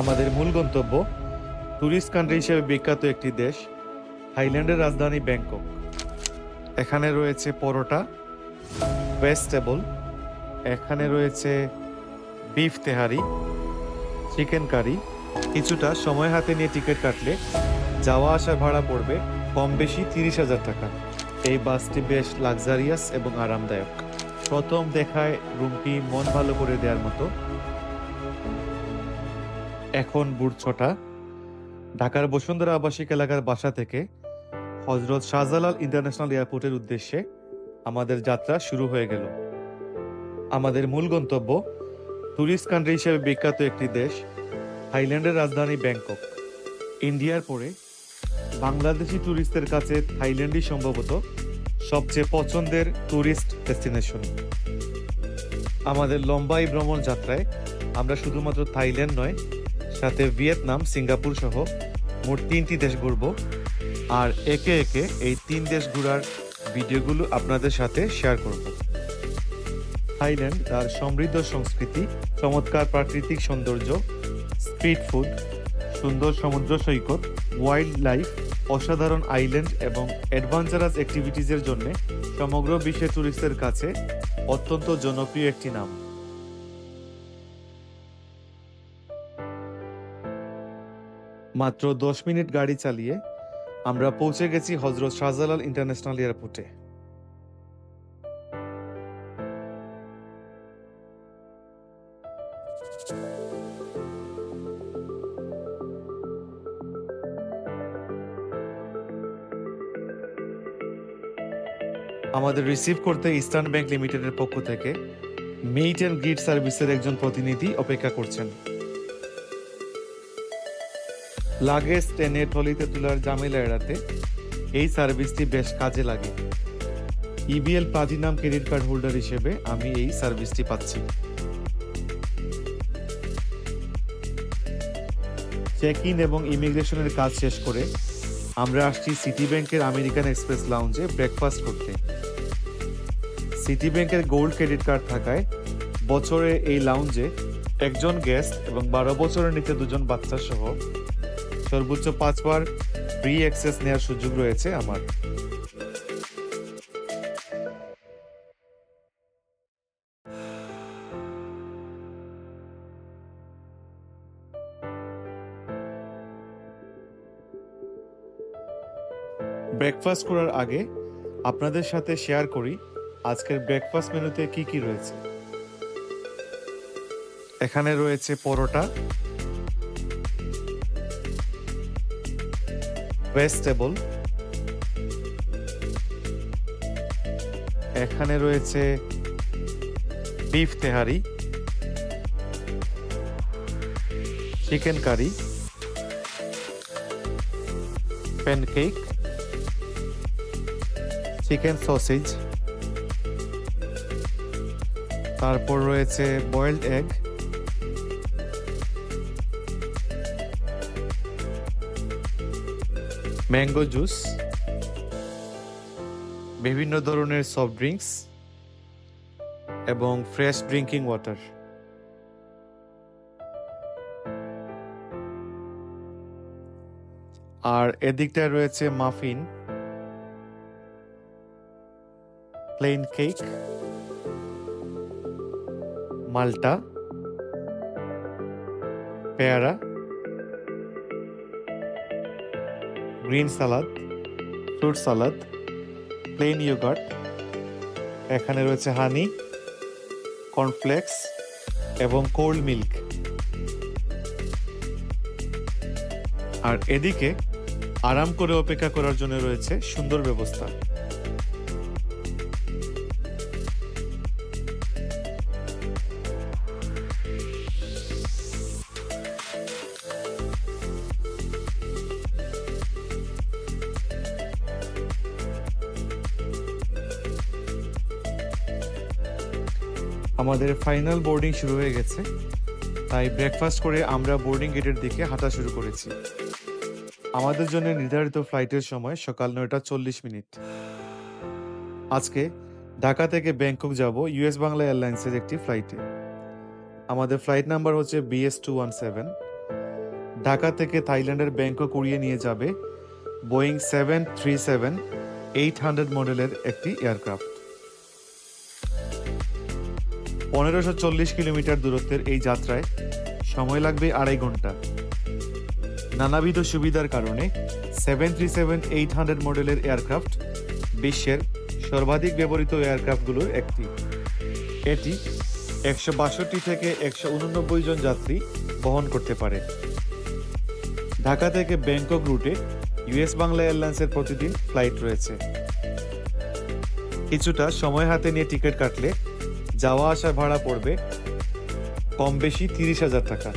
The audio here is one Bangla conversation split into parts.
আমাদের মূল গন্তব্য ট্যুরিস্ট কান্ট্রি হিসেবে বিখ্যাত একটি দেশ, থাইল্যান্ডের রাজধানী ব্যাংকক। এখানে রয়েছে পরোটা ভেজিটেবল এখানে রয়েছে বিফ তেহারি চিকেন কারি কিছুটা সময় হাতে নিয়ে টিকিট কাটলে যাওয়া আসা ভাড়া পড়বে কম বেশি তিরিশ হাজার টাকা। এই বাসটি বেশ লাক্সারিয়াস এবং আরামদায়ক। প্রথম দেখায় রুমটি মন ভালো করে দেওয়ার মতো। এখন বুট ছটা, ঢাকার বসুন্ধরা আবাসিক এলাকার বাসা থেকে হজরত শাহজালাল ইন্টারন্যাশনাল এয়ারপোর্টের উদ্দেশ্যে আমাদের যাত্রা শুরু হয়ে গেল। আমাদের মূল গন্তব্য ট্যুরিস্ট কান্ট্রি হিসেবে বিখ্যাত একটি দেশ, থাইল্যান্ডের রাজধানী ব্যাংকক। ইন্ডিয়ার পরে বাংলাদেশি ট্যুরিস্টদের কাছে থাইল্যান্ডই সম্ভবত সবচেয়ে পছন্দের ট্যুরিস্ট ডেস্টিনেশন। আমাদের লম্বা এই ভ্রমণ যাত্রায় আমরা শুধুমাত্র থাইল্যান্ড নয় সাথে ভিয়েতনাম, সিঙ্গাপুর সহ মোট তিনটি দেশ ঘুরব। আর একে একে এই তিন দেশ ঘোরার ভিডিওগুলো আপনাদের সাথে শেয়ার করব। থাইল্যান্ড, তার সমৃদ্ধ সংস্কৃতি, চমৎকার প্রাকৃতিক সৌন্দর্য, স্ট্রিট ফুড, সুন্দর সমুদ্র সৈকত, ওয়াইল্ড লাইফ, অসাধারণ আইল্যান্ড এবং অ্যাডভেঞ্চারাস অ্যাক্টিভিটিজের জন্য সমগ্র বিশ্বের টুরিস্টদের কাছে অত্যন্ত জনপ্রিয় একটি নাম। মাত্র দশ মিনিট গাড়ি চালিয়ে আমরা পৌঁছে গেছি হজরত শাহজালাল ইন্টারন্যাশনাল এয়ারপোর্টে। আমাদের রিসিভ করতে ইস্টার্ন ব্যাংক লিমিটেডের পক্ষ থেকে মেইট অ্যান্ড গ্রিড সার্ভিসের একজন প্রতিনিধি অপেক্ষা করছেন। লাগেজ ট্রেনে ট্রলিতে তোলার জামেলা এড়াতে এই সার্ভিসটি বেশ কাজে লাগে। EBL platinum credit card holder হিসেবে আমি এই সার্ভিসটি পাচ্ছি। চেক ইন এবং ইমিগ্রেশনের কাজ শেষ করে আমরা আসছি সিটি ব্যাংকের আমেরিকান এক্সপ্রেস লাউঞ্জে ব্রেকফাস্ট করতে। সিটি ব্যাংকের গোল্ড ক্রেডিট কার্ড থাকায় বছরে এই লাউঞ্জে একজন গেস্ট এবং বারো বছরের নিচে দুজন বাচ্চা সহ সর্বোচ্চ পাঁচবার ফ্রি অ্যাক্সেস নেওয়ার সুযোগ রয়েছে আমার। ব্রেকফাস্ট করার আগে আপনাদের সাথে শেয়ার করি আজকের ব্রেকফাস্ট মেনুতে কি কি রয়েছে। এখানে রয়েছে পরোটা ভেজিটেবল এখানে রয়েছে beef tehari chicken curry pancake chicken sausage তারপর রয়েছে বয়েলড এগ ম্যাঙ্গো জুস, বিভিন্ন ধরনের সফট ড্রিঙ্কস এবং ফ্রেশ ড্রিঙ্কিং ওয়াটার আর এদিকটায় রয়েছে মাফিন প্লেন কেক মাল্টা, পেয়ারা green salad, fruit salad, plain yoghurt, এখানে রয়েছে হানি, কর্নফ্লেক্স এবং কোল্ড মিল্ক। আর এদিকে আরাম করে অপেক্ষা করার জন্য রয়েছে সুন্দর ব্যবস্থা। আমাদের ফাইনাল বোর্ডিং শুরু হয়ে গেছে। তাই ব্রেকফাস্ট করে আমরা বোর্ডিং গেটের দিকে হাঁটা শুরু করেছি। আমাদের জন্য নির্ধারিত ফ্লাইটের সময় সকাল নয়টা চল্লিশ মিনিট। আজকে ঢাকা থেকে ব্যাংকক যাব ইউএস বাংলা এয়ারলাইন্সের একটি ফ্লাইটে আমাদের ফ্লাইট নাম্বার হচ্ছে BS two one seven Dhaka থেকে থাইল্যান্ডের ব্যাংকক উড়িয়ে নিয়ে যাবে Boeing seven three seven eight hundred মডেলের একটি এয়ারক্রাফট পনেরোশো চল্লিশ কিলোমিটার দূরত্বের এই যাত্রায় সময় লাগবে আড়াই ঘণ্টা। নানাবিধ সুবিধার কারণে seven three seven eight hundred মডেলের এয়ারক্রাফট বিশ্বের সর্বাধিক ব্যবহৃত এয়ারক্রাফটগুলোর একটি। এটি একশো বাষট্টি থেকে একশো উননব্বই জন যাত্রী বহন করতে পারে। ঢাকা থেকে ব্যাংকক রুটে ইউএস বাংলা এয়ারলাইন্সের প্রতিদিন ফ্লাইট রয়েছে। কিছুটা সময় হাতে নিয়ে টিকিট কাটলে যাওয়া আসা ভাড়া পড়বে কম বেশি তিরিশ হাজার টাকা।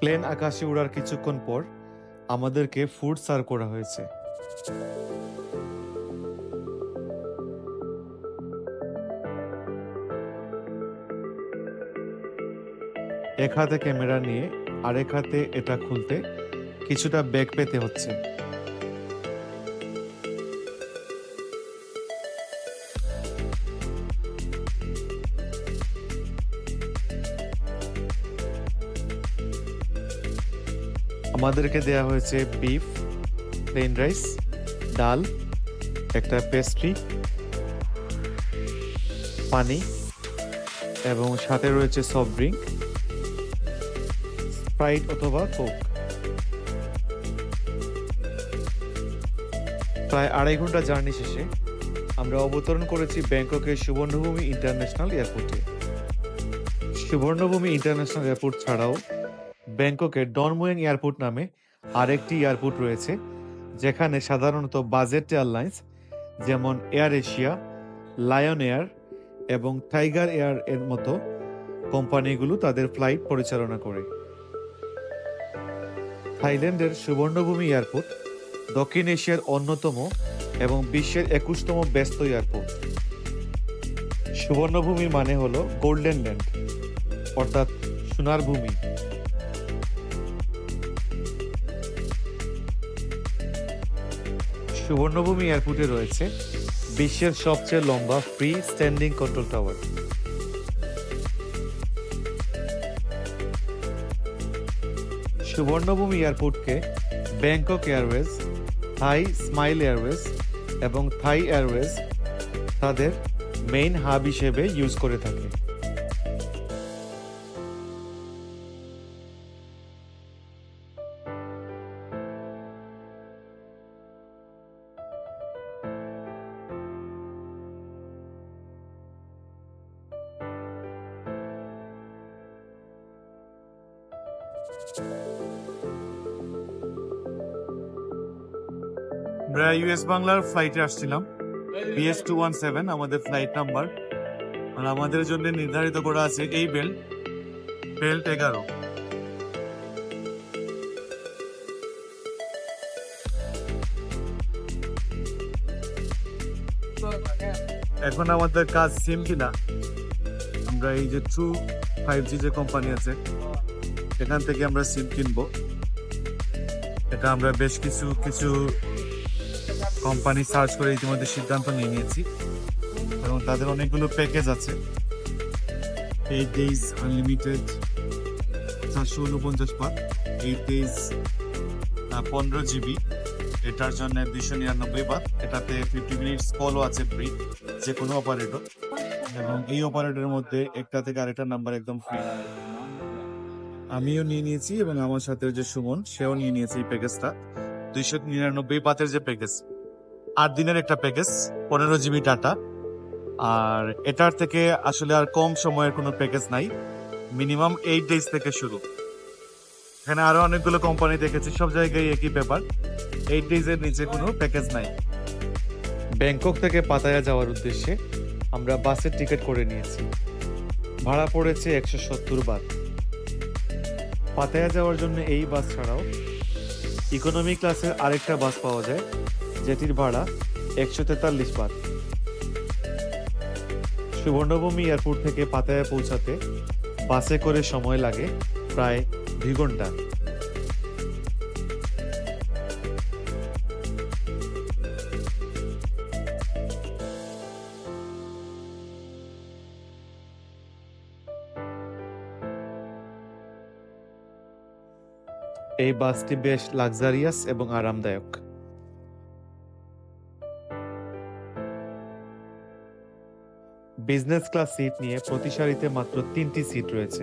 প্লেন আকাশে উড়ার কিছুক্ষণ পর আমাদেরকে ফুড সার্ভ করা হয়েছে। এক হাতে ক্যামেরা নিয়ে আরেক হাতে এটা খুলতে কিছুটা ব্যাগ পেতে হচ্ছে। আমাদেরকে দেয়া হয়েছে বিফ প্লেন রাইস ডাল, একটা পেস্ট্রি পানি, এবং সাথে রয়েছে সফট ড্রিঙ্ক স্প্রাইট অথবা কোক প্রায় আড়াই ঘণ্টা জার্নি শেষে আমরা অবতরণ করেছি ব্যাংককের সুবর্ণভূমি ইন্টারন্যাশনাল এয়ারপোর্টে সুবর্ণভূমি ইন্টারন্যাশনাল এয়ারপোর্ট ছাড়াও ব্যাংককের ডনমোয়েং এয়ারপোর্ট নামে আরেকটি এয়ারপোর্ট রয়েছে, যেখানে সাধারণত বাজেট এয়ারলাইন্স যেমন এয়ার এশিয়া, লায়ন এয়ার এবং টাইগার এয়ার এর মতো কোম্পানিগুলো তাদের ফ্লাইট পরিচালনা করে। থাইল্যান্ডের সুবর্ণভূমি এয়ারপোর্ট, দক্ষিণ এশিয়ার অন্যতম এবং বিশ্বের একুশতম ব্যস্ত এয়ারপোর্ট। সুবর্ণভূমি মানে হলো গোল্ডেন ল্যান্ড, অর্থাৎ সোনার ভূমি। সুবর্ণভূমি এয়ারপোর্টে রয়েছে বিশ্বের সবচেয়ে লম্বা free standing control tower. Suvarnabhumi এয়ারপোর্টকে Bangkok Airways, Thai Smile Airways এবং থাই এয়ারওয়েজ তাদের মেইন হাব হিসেবে ইউজ করে থাকে। আমরা ইউএস বাংলার ফ্লাইটে আসছিলাম। বিএস টু ওয়ান সেভেন আমাদের ফ্লাইট নাম্বার আর আমাদের জন্য নির্ধারিত করা আছে এই বেল্ট বেল্ট এগারো। এখন আমাদের কাজ সিম কিনা? আমরা এই যে ট্রু ফাইভ জি যে কোম্পানি আছে, এখান থেকে আমরা সিম কিনবো। এটা আমরা বেশ কিছু কিছু কোম্পানি সার্চ করে ইতিমধ্যে সিদ্ধান্ত নিয়ে নিয়েছি। এবং তাদের অনেকগুলো প্যাকেজ আছে। এইট ডেইজ আনলিমিটেড চারশো উনপঞ্চাশ পাত এইট ডেইজ পনেরো জিবি এটার জন্য দুইশো নিরানব্বই বাদ এটাতে ফিফটি মিনিটস কলও আছে ফ্রি যে কোনো অপারেটর এবং এই অপারেটরের মধ্যে একটা থেকে আরেকটা নাম্বার একদম ফ্রি আমিও নিয়ে নিয়েছি এবং আমার সাথে যে সুমন, সেও নিয়ে নিয়েছে এই প্যাকেজটা দুইশো নিরানব্বই পাতের যে প্যাকেজ আট দিনের একটা প্যাকেজ পনেরো জিবি ডাটা আর এটার থেকে আসলে আর কম সময়ের কোনো প্যাকেজ নাই। মিনিমাম এইট ডেজ থেকে শুরু। এখানে আরও অনেকগুলো কোম্পানি দেখেছি, সব জায়গায় একই ব্যাপার। এইট ডেজ এর নিচে কোনো প্যাকেজ নাই। ব্যাংকক থেকে পাতায়া যাওয়ার উদ্দেশ্যে আমরা বাসের টিকিট করে নিয়েছি। ভাড়া পড়েছে একশো সত্তর বাদ পাতায়া যাওয়ার জন্য এই বাস ছাড়াও ইকোনমি ক্লাসের আরেকটা বাস পাওয়া যায়। যেটির ভাড়া একশো তেতাল্লিশ বাদ। সুবর্ণভূমি এয়ারপোর্ট থেকে পাতায়া পৌঁছাতে বাসে করে সময় লাগে প্রায় দুই ঘণ্টা। এই বাসটি বেশ লাক্সারিয়াস এবং আরামদায়ক। বিজনেস ক্লাস সিট নিয়ে প্রতি সারিতে মাত্র তিনটি সিট রয়েছে।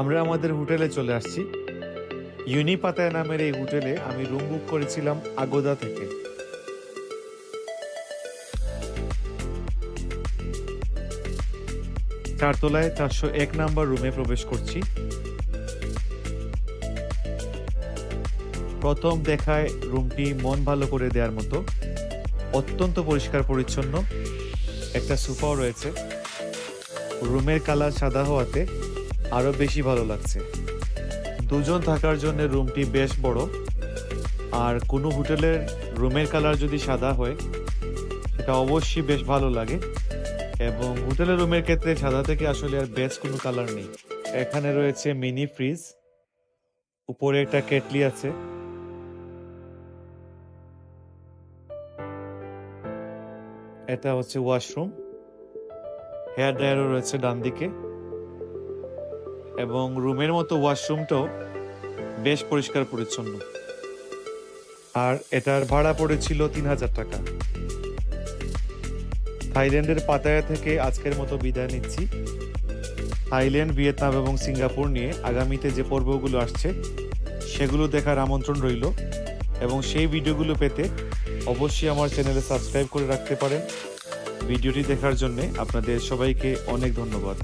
আমরা আমাদের হোটেলে চলে আসছি। ইউনি পাতায়া নামের এই হোটেলে আমি রুম বুক করেছিলাম আগোদা থেকে। চারতলায় চারশো এক নাম্বার রুমে প্রবেশ করছি। প্রথম দেখায় রুমটি মন ভালো করে দেওয়ার মতো। অত্যন্ত পরিষ্কার পরিচ্ছন্ন। একটা সোফাও রয়েছে। রুমের কালার সাদা হওয়াতে আরও বেশি ভালো লাগছে। দুজন থাকার জন্য রুমটি বেশ বড়। আর কোনো হোটেলের রুমের কালার যদি সাদা হয়, সেটা অবশ্যই বেশ ভালো লাগে। এবং হোটেলের রুমের ক্ষেত্রে সাদা থেকে আসলে আর বেস্ট কোনো কালার নেই। এখানে রয়েছে মিনি ফ্রিজ। উপরে একটা কেটলি আছে। এটা হচ্ছে ওয়াশরুম। হেয়ার ড্রায়ারও রয়েছে ডান দিকে এবং রুমের মতো ওয়াশরুমটাও বেশ পরিষ্কার পরিচ্ছন্ন। আর এটার ভাড়া পড়েছিল তিন হাজার টাকা। থাইল্যান্ডের পাতায়া থেকে আজকের মতো বিদায় নিচ্ছি। থাইল্যান্ড, ভিয়েতনাম এবং সিঙ্গাপুর নিয়ে আগামীতে যে পর্বগুলো আসছে, সেগুলো দেখার আমন্ত্রণ রইল। এবং সেই ভিডিওগুলো পেতে অবশ্যই আমার চ্যানেলে সাবস্ক্রাইব করে রাখতে পারেন। ভিডিওটি দেখার জন্যে আপনাদের সবাইকে অনেক ধন্যবাদ।